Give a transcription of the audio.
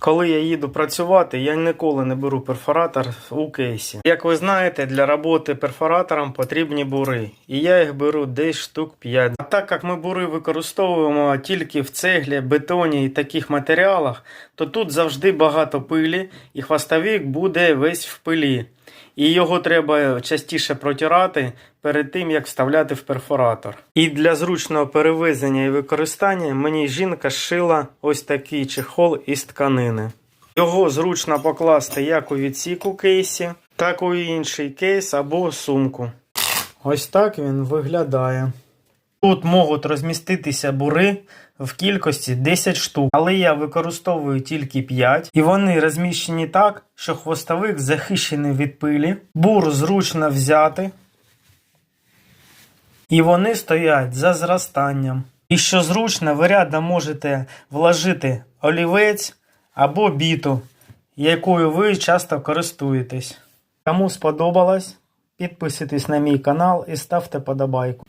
Коли я їду працювати, я ніколи не беру перфоратор у кейсі. Як ви знаєте, для роботи перфоратором потрібні бури, і я їх беру десь штук 5. А так як ми бури використовуємо тільки в цеглі, бетоні і таких матеріалах, то тут завжди багато пилі, і хвостовик буде весь в пилі. І його треба частіше протирати перед тим, як вставляти в перфоратор. І для зручного перевезення і використання мені жінка шила ось такий чехол із тканини. Його зручно покласти як у відсік у кейсі, так і у інший кейс або сумку. Ось так він виглядає. Тут можуть розміститися бури в кількості 10 штук, але я використовую тільки 5, і вони розміщені так, що хвостовик захищений від пилі, бур зручно взяти, і вони стоять за зростанням. І що зручно, ви рядом можете вложити олівець або біту, якою ви часто користуєтесь. Кому сподобалось, підписуйтесь на мій канал і ставте подобайку.